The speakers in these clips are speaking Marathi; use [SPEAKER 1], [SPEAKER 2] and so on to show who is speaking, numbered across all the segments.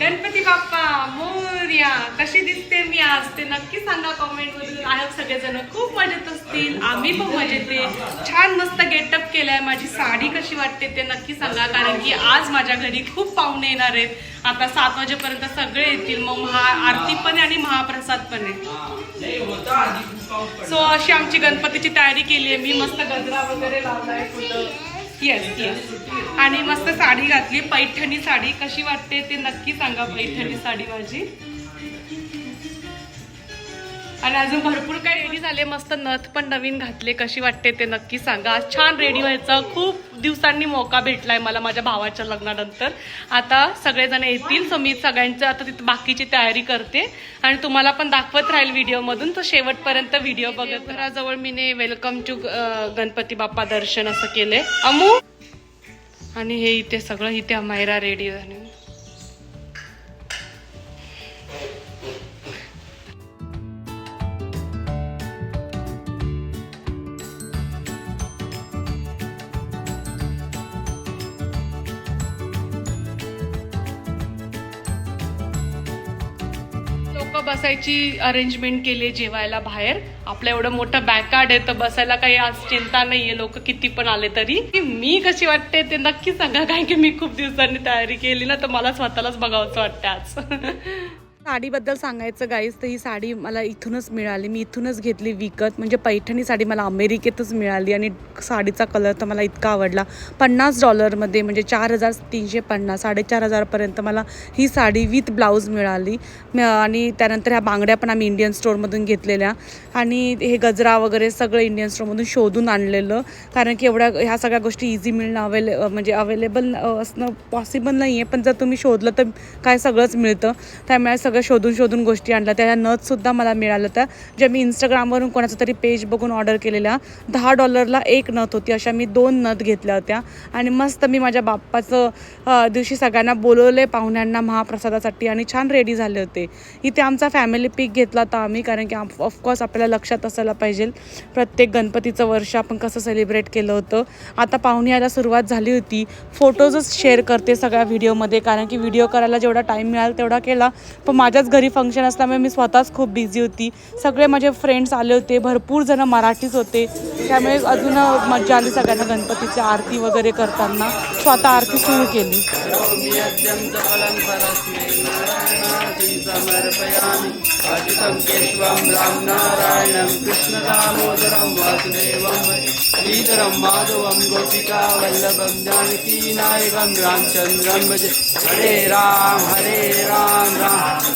[SPEAKER 1] गणपती बाप्पा मोर्या कशी दिसते मी आज ते नक्की सांगा कॉमेंट मधून आहेत सगळेजण खूप मजेत असतील आम्ही पण मजेत आहे. छान मस्त गेटअप केलाय माझी साडी कशी वाटते ते नक्की सांगा कारण की आज माझ्या घरी खूप पाहुणे येणार आहेत. आता सात वाजेपर्यंत सगळे येतील मग महा आरती पण आहे आणि महाप्रसाद पण आहे. सो अशी आमची गणपतीची तयारी केली आहे. मी मस्त गजरा वगैरे लावलाय फुलं. येस येस आणि मस्त साडी घातली. पैठणी साडी. कशी वाटते ते नक्की सांगा पैठणी साडी माझी. आणि अजून भरपूर काय रेडी झाले. मस्त नथ पण नवीन घातले. कशी वाटते ते नक्की सांगा. आज छान रेडी व्हायचं. खूप दिवसांनी मौका भेटलाय मला माझ्या भावाच्या लग्नानंतर. आता सगळेजण येतील. सो मी सगळ्यांचं आता तिथे बाकीची तयारी करते. आणि तुम्हाला पण दाखवत राहील व्हिडिओमधून. तर शेवटपर्यंत व्हिडिओ बघत घराजवळ मीने वेलकम टू गणपती बाप्पा दर्शन असं केलंय. अमू? आणि हे इथे सगळं इथे अमायरा रेडी झाले. बसायची अरेंजमेंट केली जेवायला बाहेर. आपलं एवढं मोठं बॅकार्ड आहे तर बसायला काही आज चिंता नाहीये. लोक किती पण आले तरी. की मी कशी वाटते ते नक्की सांगा. कारण की मी खूप दिवसांनी तयारी केली ना तर मला स्वतःलाच बघावंच वाटतं आज. साडीबद्दल सांगायचं गाईस तर ही साडी मला इथूनच मिळाली. मी इथूनच घेतली विकत. म्हणजे पैठणी साडी मला अमेरिकेतच मिळाली आणि साडीचा कलर तर मला इतका आवडला. पन्नास डॉलरमध्ये म्हणजे चार हजार तीनशे पन्नास साडेचार हजारपर्यंत मला ही साडी विथ ब्लाऊज मिळाली. म- आणि त्यानंतर ह्या बांगड्या पण आम्ही इंडियन स्टोअरमधून घेतलेल्या. आणि हे गजरा वगैरे सगळं इंडियन स्टोअरमधून शोधून आणलेलं. कारण की एवढ्या ह्या सगळ्या गोष्टी इझी मिळणं अवेले म्हणजे अवेलेबल असणं पॉसिबल नाही आहे पण जर तुम्ही शोधलं तर काय सगळंच मिळतं. त्यामुळे सगळं शोधून शोधून गोष्टी आणल्या. त्या नथसुद्धा मला मिळालं त्या ज्या मी इंस्टाग्रामवरून कोणाचं तरी पेज बघून ऑर्डर केलेल्या. दहा डॉलरला एक नथ होती अशा मी दोन नथ घेतल्या होत्या. आणि मस्त मी माझ्या बाप्पाचं दिवशी सगळ्यांना बोलवले पाहुण्यांना महाप्रसादासाठी आणि छान रेडी झाले होते. इथे आमचा फॅमिली पिक घेतला होता आम्ही कारण की ऑफकोर्स आपल्याला लक्षात असायला पाहिजे. प्रत्येक गणपतीचं वर्ष आपण कसं सेलिब्रेट केलं होतं. आता पाहुणे यायला सुरुवात झाली होती. फोटोजच शेअर करते सगळ्या व्हिडिओमध्ये कारण की व्हिडिओ करायला जेवढा टाईम मिळाला तेवढा केला. पण माझ्याच घरी फंक्शन असल्यामुळे मी स्वतःच खूप बिझी होती. सगळे माझे फ्रेंड्स आले होते. भरपूर जण मराठीच होते. त्यामुळे अजून मजा आली सगळ्यांना गणपतीची आरती वगैरे करताना. स्वतः आरती सुरू केली.
[SPEAKER 2] यज्ञं रामनारायणं कृष्णदामोदरं वासुदेवं श्रीधरं माधवं गोपिका वल्लभं जानकीनायकं रामचन्द्रं भजे हरे राम हरे राम राम.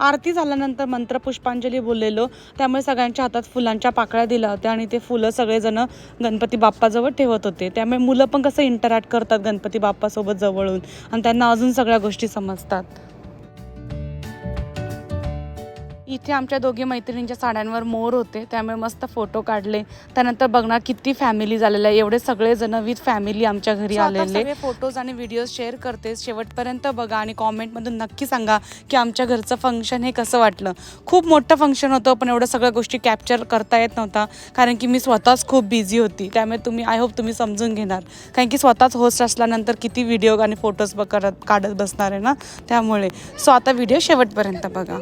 [SPEAKER 1] आरती झाल्यानंतर मंत्र पुष्पांजली बोललेलो. त्यामुळे सगळ्यांच्या हातात फुलांच्या पाकळ्या दिल्या होत्या आणि ते फुलं सगळेजण गणपती बाप्पाजवळ ठेवत होते. त्यामुळे मुलं पण कसं इंटरॅक्ट करतात गणपती बाप्पासोबत जवळून आणि त्यांना अजून सगळ्या गोष्टी समजतात. इथे आमच्या दोघी मैत्रिणींच्या साड्यांवर मोर होते त्यामुळे मस्त फोटो काढले. त्यानंतर बघणार किती फॅमिली झालेल्या आहे. एवढे सगळे जण विथ फॅमिली आमच्या घरी आलेले. फोटोज आणि व्हिडिओ शेअर करते शेवटपर्यंत बघा आणि कॉमेंटमधून नक्की सांगा की आमच्या घरचं फंक्शन हे कसं वाटलं. खूप मोठं फंक्शन होतं पण एवढ्या सगळ्या गोष्टी कॅप्चर करता येत नव्हता. कारण की मी स्वतःच खूप बिझी होती. त्यामुळे तुम्ही आय होप तुम्ही समजून घेणार. कारण की स्वतःच होस्ट असल्यानंतर किती व्हिडिओ आणि फोटोज करत काढत बसणार आहे ना? त्यामुळे. सो आता व्हिडिओ शेवटपर्यंत बघा.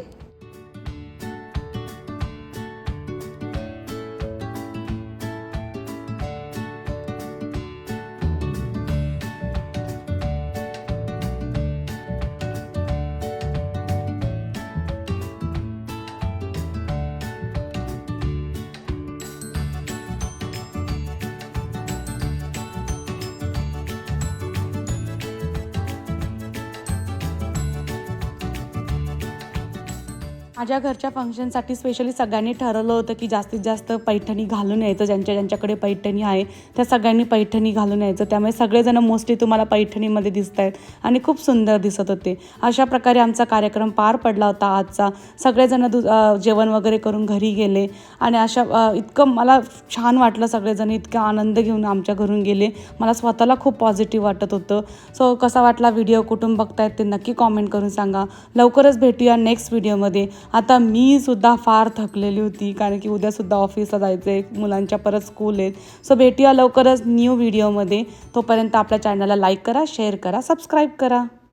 [SPEAKER 1] माझ्या घरच्या फंक्शनसाठी स्पेशली सगळ्यांनी ठरवलं होतं की जास्तीत जास्त पैठणी घालून यायचं. ज्यांच्या ज्यांच्याकडे पैठणी आहे त्या सगळ्यांनी पैठणी घालून यायचं. त्यामुळे सगळेजण मोस्टली तुम्हाला पैठणीमध्ये दिसत आहेत आणि खूप सुंदर दिसत होते. अशा प्रकारे आमचा कार्यक्रम पार पडला होता आजचा. सगळेजण दु जेवण वगैरे करून घरी गेले आणि अशा इतकं मला छान वाटलं सगळेजण. इतका आनंद घेऊन आमच्या घरून गेले. मला स्वतःला खूप पॉझिटिव्ह वाटत होतं. सो कसा वाटला व्हिडिओ कुठून बघतायत ते नक्की कॉमेंट करून सांगा. लवकरच भेटूया नेक्स्ट व्हिडिओमध्ये आता मी सुद्धा फार थकलेली होती कारण की उद्यासुद्धा ऑफिसला जायचं आहे मुलांच्या परत स्कूल आहेत. सो भेटूया लवकरच न्यू व्हिडिओमध्ये तोपर्यंत आपल्या चॅनलला लाईक करा शेअर करा सबस्क्राईब करा.